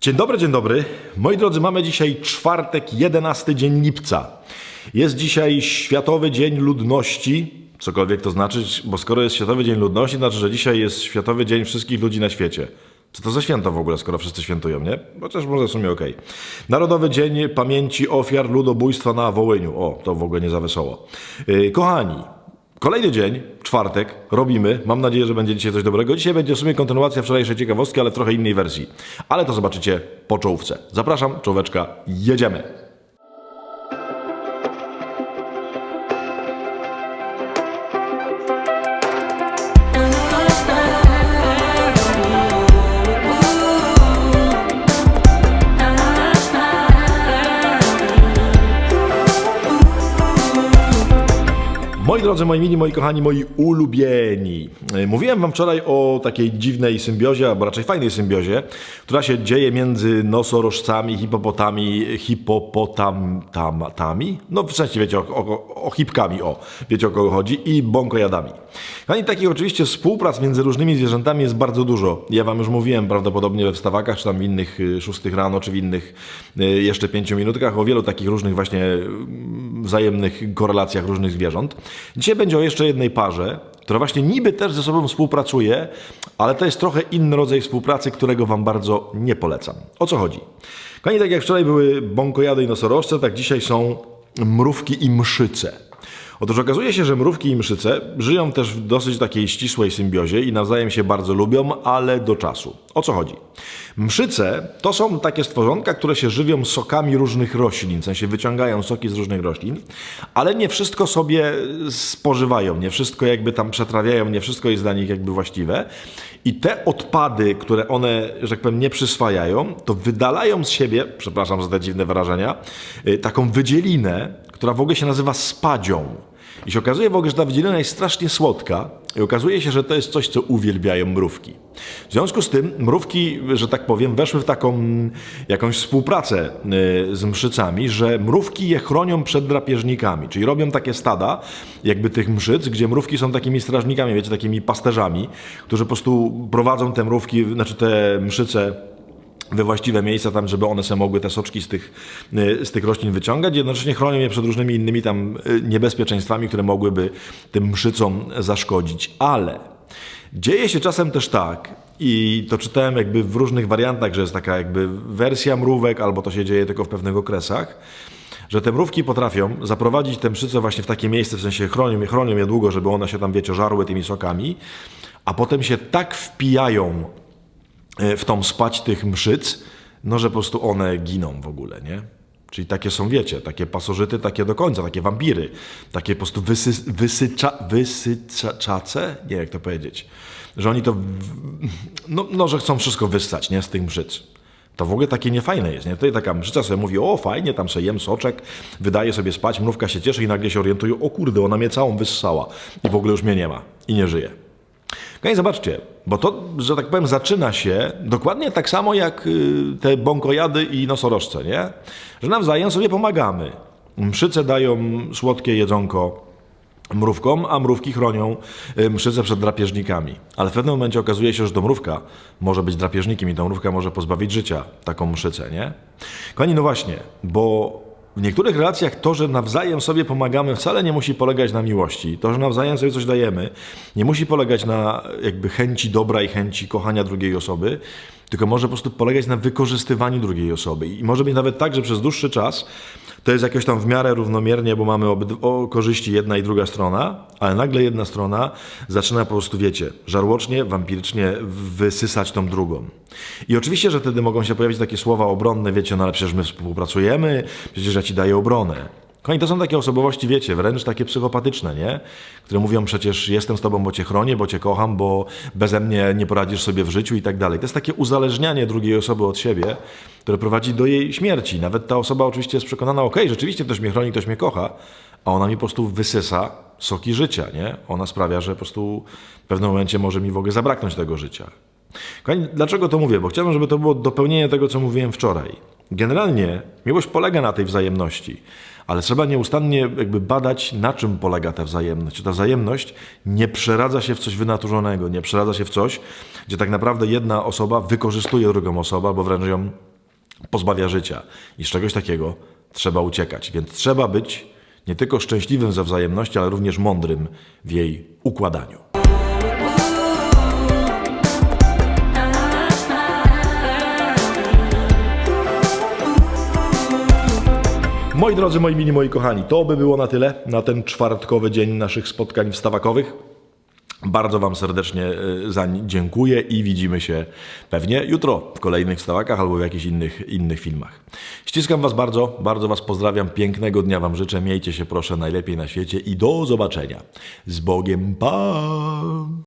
Dzień dobry, dzień dobry. Moi drodzy, mamy dzisiaj czwartek, 11 dzień lipca. Jest dzisiaj Światowy Dzień Ludności, cokolwiek to znaczy, bo skoro jest Światowy Dzień Ludności, znaczy, że dzisiaj jest Światowy Dzień wszystkich ludzi na świecie. Co to za święto w ogóle, skoro wszyscy świętują, nie? Chociaż może w sumie okej. Narodowy Dzień Pamięci Ofiar Ludobójstwa na Wołyniu. O, to w ogóle nie za wesoło. Yy, kochani, Kolejny dzień, czwartek, robimy. Mam nadzieję, że będzie dzisiaj coś dobrego. Dzisiaj będzie w sumie kontynuacja wczorajszej ciekawostki, ale w trochę innej wersji. Ale to zobaczycie po czołówce. Zapraszam, czołóweczka, jedziemy. Moi drodzy, moi mili, moi kochani, moi ulubieni. Yy, Mówiłem wam wczoraj o takiej dziwnej symbiozie, albo raczej fajnej symbiozie, która się dzieje między nosorożcami, hipopotami, hipopotamami, no w sensie wiecie o, o, o hipkami, o, wiecie o kogo chodzi, i bąkojadami. Kochani, takich oczywiście współprac między różnymi zwierzętami jest bardzo dużo. Ja wam już mówiłem prawdopodobnie we wstawakach, czy tam w innych y, szóstych rano, czy w innych y, jeszcze pięciu minutkach o wielu takich różnych właśnie wzajemnych korelacjach różnych zwierząt. Dzisiaj będzie o jeszcze jednej parze, która właśnie niby też ze sobą współpracuje, ale to jest trochę inny rodzaj współpracy, którego wam bardzo nie polecam. O co chodzi? Kochani, tak jak wczoraj były bąkojady i nosorożce, tak dzisiaj są mrówki i mszyce. Otóż okazuje się, że mrówki i mszyce żyją też w dosyć takiej ścisłej symbiozie i nawzajem się bardzo lubią, ale do czasu. O co chodzi? Mszyce to są takie stworzonka, które się żywią sokami różnych roślin, w sensie wyciągają soki z różnych roślin, ale nie wszystko sobie spożywają, nie wszystko jakby tam przetrawiają, nie wszystko jest dla nich jakby właściwe. I te odpady, które one, że tak powiem, nie przyswajają, to wydalają z siebie, przepraszam za te dziwne wyrażenia, y, taką wydzielinę, która w ogóle się nazywa spadzią. I się okazuje w ogóle, że ta wydzielina jest strasznie słodka i okazuje się, że to jest coś, co uwielbiają mrówki. W związku z tym mrówki, że tak powiem, weszły w taką jakąś współpracę y, z mszycami, że mrówki je chronią przed drapieżnikami, czyli robią takie stada jakby tych mszyc, gdzie mrówki są takimi strażnikami, wiecie, takimi pasterzami, którzy po prostu prowadzą te mrówki, znaczy te mszyce we właściwe miejsca, tam, żeby one sobie mogły te soczki z tych, y, z tych roślin wyciągać. Jednocześnie chronią je przed różnymi innymi tam y, niebezpieczeństwami, które mogłyby tym mszycom zaszkodzić. Ale dzieje się czasem też tak, i to czytałem jakby w różnych wariantach, że jest taka jakby wersja mrówek, albo to się dzieje tylko w pewnych okresach, że te mrówki potrafią zaprowadzić te mszyce właśnie w takie miejsce, w sensie chronią chronią je długo, żeby one się tam, wiecie, żarły tymi sokami, a potem się tak wpijają w tą spać tych mszyc, no że po prostu one giną w ogóle, nie? Czyli takie są, wiecie, takie pasożyty, takie do końca, takie wampiry, takie po prostu wysy, wysycza, wysyczace? Nie, jak to powiedzieć? Że oni to, no, no, że chcą wszystko wyssać, nie, z tych mszyc. To w ogóle takie niefajne jest, nie? Tutaj taka mszyca sobie mówi, o fajnie, tam sobie jem soczek, wydaje sobie spać, mrówka się cieszy i nagle się orientuje, o kurde, ona mnie całą wyssała i w ogóle już mnie nie ma i nie żyje. Kochani, zobaczcie, bo to, że tak powiem, zaczyna się dokładnie tak samo jak y, te bąkojady i nosorożce, nie? Że nawzajem sobie pomagamy. Mszyce dają słodkie jedzonko mrówkom, a mrówki chronią y, mszyce przed drapieżnikami. Ale w pewnym momencie okazuje się, że to mrówka może być drapieżnikiem i ta mrówka może pozbawić życia taką mszycę, nie? Kochani, no właśnie, bo w niektórych relacjach to, że nawzajem sobie pomagamy, wcale nie musi polegać na miłości. To, że nawzajem sobie coś dajemy, nie musi polegać na jakby chęci dobra i chęci kochania drugiej osoby, tylko może po prostu polegać na wykorzystywaniu drugiej osoby. I może być nawet tak, że przez dłuższy czas to jest jakoś tam w miarę równomiernie, bo mamy o korzyści jedna i druga strona, ale nagle jedna strona zaczyna po prostu, wiecie, żarłocznie, wampirycznie wysysać tą drugą. I oczywiście, że wtedy mogą się pojawić takie słowa obronne, wiecie, no ale przecież my współpracujemy, przecież ja ci daję obronę. Kochani, to są takie osobowości, wiecie, wręcz takie psychopatyczne, nie? Które mówią przecież jestem z tobą, bo cię chronię, bo cię kocham, bo beze mnie nie poradzisz sobie w życiu i tak dalej. To jest takie uzależnianie drugiej osoby od siebie, które prowadzi do jej śmierci. Nawet ta osoba oczywiście jest przekonana, okej, rzeczywiście ktoś mnie chroni, ktoś mnie kocha, a ona mi po prostu wysysa soki życia, nie? Ona sprawia, że po prostu w pewnym momencie może mi w ogóle zabraknąć tego życia. Kochani, dlaczego to mówię? Bo chciałbym, żeby to było dopełnienie tego, co mówiłem wczoraj. Generalnie miłość polega na tej wzajemności, ale trzeba nieustannie jakby badać, na czym polega ta wzajemność. Czy ta wzajemność nie przeradza się w coś wynaturzonego, nie przeradza się w coś, gdzie tak naprawdę jedna osoba wykorzystuje drugą osobę, albo wręcz ją pozbawia życia. I z czegoś takiego trzeba uciekać. Więc trzeba być nie tylko szczęśliwym ze wzajemności, ale również mądrym w jej układaniu. Moi drodzy, moi mili, moi kochani, to by było na tyle na ten czwartkowy dzień naszych spotkań wstawakowych. Bardzo Wam serdecznie e, za nie dziękuję i widzimy się pewnie jutro w kolejnych wstawakach albo w jakichś innych, innych filmach. Ściskam Was bardzo, bardzo Was pozdrawiam, pięknego dnia Wam życzę, miejcie się proszę najlepiej na świecie i do zobaczenia. Z Bogiem, pa!